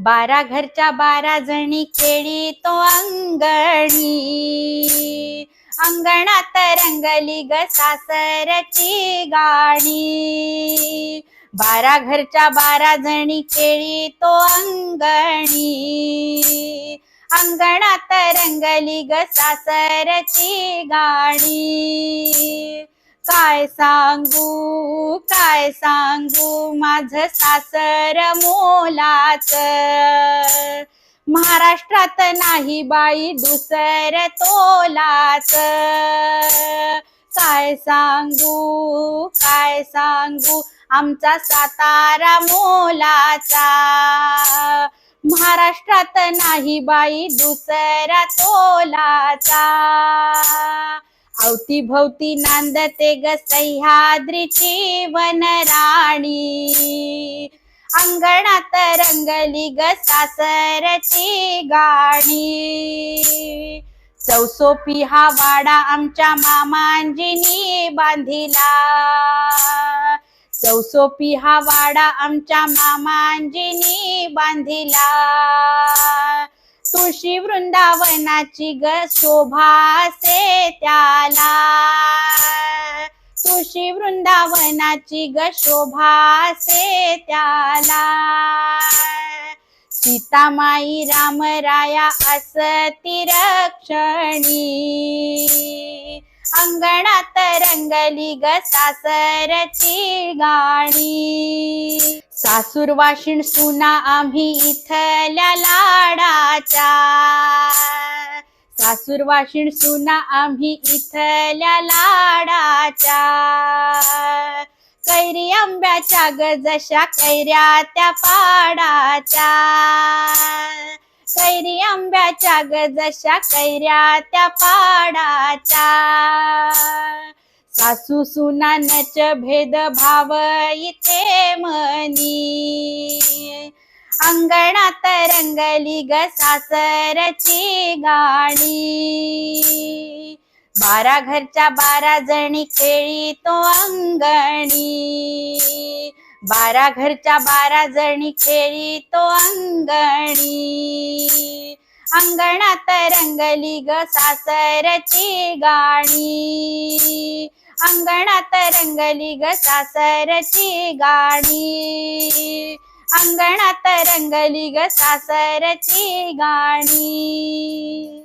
बारा घरच्या बारा जणी खेळी तो अंगणी. अंगणात रंगली ग सासरची गाणी. बारा घरच्या बारा जणी खेळी तो अंगणी. अंगणात रंगली ग सासरची गाणी. काय सांगू काय सांगू? माझ सासर मोलाच. महाराष्ट्रात नाही बाई दुसर तोलाच. काय सांगू काय सांगू? आमचा सातारा मोलाचा. महाराष्ट्रात नाही बाई दुसरा तोलाचा. अवती भोवती नांदते ग सह्याद्रीची वनराणी अंगणात रंगली ग सासरची गाणी. चौसोपी हा वाडा आमच्या मामांजीनी बांधिला. चौसोपी हा वाडा आमच्या मामांजीनी बांधिला. तुळशी वृंदावनाची ग शोभा से त्याला. तुळशी वृंदावनाची ग शोभा से त्याला. सीतामाई रामराया असती रक्षणी. अंगणात रंगली ग सासरची गाणी. सासूर वाशिण सुना आम्ही इथल्या लाडाच्या. सासूर वाशिण सुना आम्ही इथल्या लाडाच्या. कैरी आंब्याच्या ग जशा कैऱ्या त्या पाडाच्या. आंब्याच्या गजशा कैऱ्या त्या पाडाच्या. सासू सुनानच भेद भाव इथे मनी अंगणात रंगली ग सासरची गाणी. बारा घरच्या बारा जणी खेळी तो अंगणी. बारा घरच्या बारा जणी खेळी तो अंगणी. अंगणात रंगली ग सासरची गाणी. अंगणात रंगली ग सासरची गाणी. अंगणात रंगली ग सासरची गाणी.